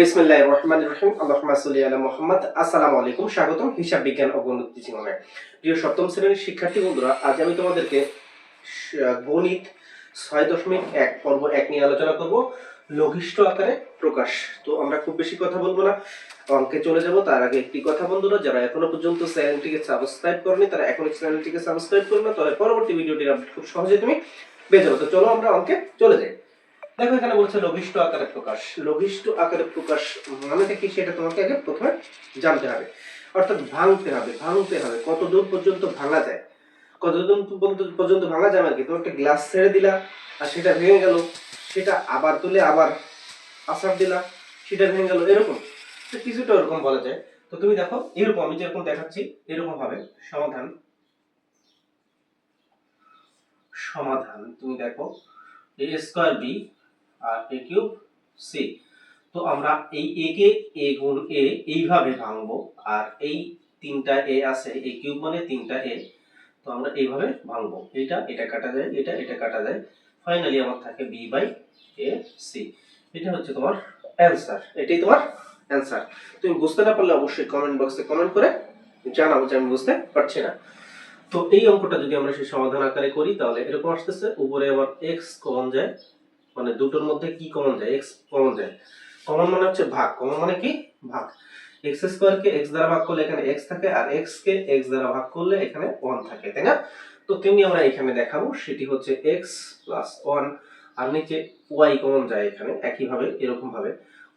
বিসমিল্লাহ রহমান রহিম। আল্লাহুম্মা সাল্লি আলা মুহাম্মদ। আসসালামু আলাইকুম। স্বাগতম হিসাব বিজ্ঞান গণিত জীবনে প্রিয় সপ্তম শ্রেণির শিক্ষার্থী বন্ধুরা, আজ আমি তোমাদেরকে গণিত ছয় দশমিক এক, পর্ব এক নিয়ে আলোচনা করব। লঘিষ্ঠ আকারে প্রকাশ। তো আমরা খুব বেশি কথা বলব না। অঙ্কে চলে যাব। তার আগে একটি কথা বন্ধুরা, যারা এখনও পর্যন্ত চ্যানেলটিকে সাবস্ক্রাইব করনি, তারা এখনই চ্যানেলটিকে সাবস্ক্রাইব করবে না, তাহলে পরবর্তী ভিডিওটির আপডেট খুব সহজে তুমি পেয়ে যাবে। তো চলো আমরা অঙ্কে চলে যাই। দেখো, এখানে বলছে লঘিষ্ঠ আকারে প্রকাশ। লঘিষ্ঠ আকারে প্রকাশ মানেটা কি সেটা তোমাকে আগে প্রথমে জানতে হবে। অর্থাৎ ভাঙতে হবে ভাঙতে হবে। কত দূর পর্যন্ত ভাঙা যায়? কত দূর পর্যন্ত- ভাঙা যায় আর কি? একটা গ্লাস ছেড়ে দিলা, আর সেটা ভেঙে গেল। সেটা আবার তুলে আবার আসার দিলা, সেটা ভেঙে গেল। এরকম। কিছুটা ওরকম বলা যায়। তো তুমি দেখো, এরকম আমি যেরকম দেখাচ্ছি এরকম ভাবে সমাধান সমাধান। তুমি দেখো এ স্কোয়ার বি আর এ কিউব সি তো আমরা এই এ কে এ গুণ এ এইভাবে ভাঙবো, আর এই তিনটা এ আছে এ কিউব মানে তিনটা এ তো আমরা এইভাবে ভাঙবো। এটা এটা কাটা যায়, এটা এটা কাটা যায়। ফাইনালি আমার থাকে বি বাই এ সি এটা হচ্ছে তোমার অ্যান্সার এটাই তোমার অ্যান্সার তুমি বুঝতে না পারলে অবশ্যই কমেন্ট বক্সে কমেন্ট করে জানাব যে আমি বুঝতে পারছি না। তো এই অঙ্কটা যদি আমরা সেই সমাধান আকারে করি, তাহলে এরকম আসতেছে, উপরে আবার এক্স কমন যায় মানে দুটোর মধ্যে কি কমন যায়? এক্স কমন যায়। কমন মানে হচ্ছে ভাগ। কমন মানে কি? ভাগ। এক্স স্কোয়ার কে এক্স দ্বারা ভাগ করলে এখানে এক্স থাকে আর এক্স কে এক্স দ্বারা ভাগ করলে এখানে ওয়ান থাকে, তাই না? তো তেমনি আমরা এখানে দেখাবো, সেটি হচ্ছে এক্স প্লাস ওয়ান আর নিচে ওয়াই কমন যায় এখানে, একইভাবে এরকম ভাবে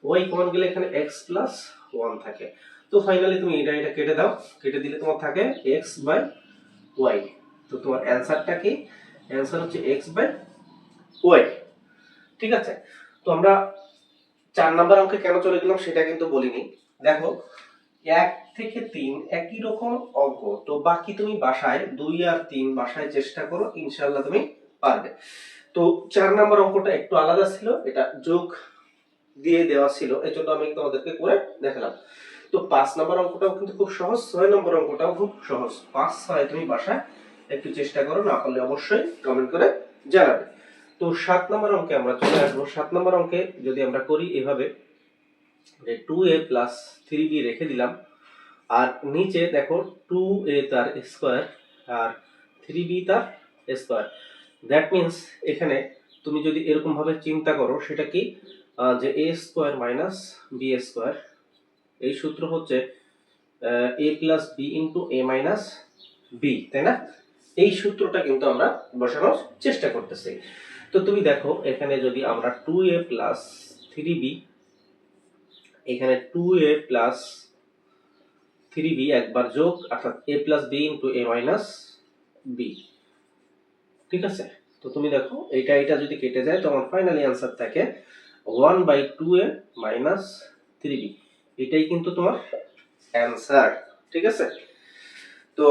ওয়াই কমন গেলে এখানে এক্স প্লাস ওয়ান থাকে। তো ফাইনালি তুমি এটা এটা কেটে দাও। কেটে দিলে তোমার থাকে এক্স বাই ওয়াই তো তোমার অ্যান্সারটা কি? অ্যান্সার হচ্ছে এক্স বাই ওয়াই ঠিক আছে? তো আমরা চার নাম্বার অঙ্কে কেন চলে গেলাম সেটা কিন্তু বলিনি। দেখো, এক থেকে তিন একই রকম অঙ্ক, তো বাকি তুমি বাসায় দুই আর তিন বাসায় চেষ্টা করো ইনশাল্লাহ তুমি পারবে। তো চার নাম্বার অঙ্কটা একটু আলাদা ছিল, এটা যোগ দিয়ে দেওয়া ছিল এই জন্য আমি তোমাদেরকে করে দেখালাম। তো পাঁচ নাম্বার অঙ্কটাও কিন্তু খুব সহজ, ছয় নম্বর অঙ্কটাও খুব সহজ। পাঁচ, ছয় তুমি বাসায় একটু চেষ্টা করো, না পারলে অবশ্যই কমেন্ট করে জানাবে। তো সাত নম্বর অঙ্কে আমরা চলে আসব। সাত নম্বর অঙ্কে যদি আমরা করি এভাবে, যে two A plus three B রেখে দিলাম, আর নিচে দেখো টু এ তার স্কোয়ার আর থ্রি বি তার স্কোয়ার দ্যাট মিন্স এখানে তুমি যদি এরকমভাবে চিন্তা করো, সেটা কি? যে A square minus B square এই সূত্র হচ্ছে A plus B into A minus B তাই না? এই সূত্রটা কিন্তু আমরা বসানোর চেষ্টা করতেছি। তো তুমি দেখো, এখানে যদি আমরা two A plus three B এখানে two A plus three B একবার যোগ, অর্থাৎ A plus B into A minus B ঠিক আছে? তো তুমি দেখো এটা এটা যদি কেটে যায় তোমার ফাইনালি অ্যান্সার থাকে one by two A minus three B এটাই কিন্তু তোমার অ্যান্সার ঠিক আছে? তো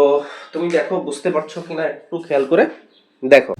তুমি দেখো, বুঝতে পারছ কিনা একটু খেয়াল করে দেখো।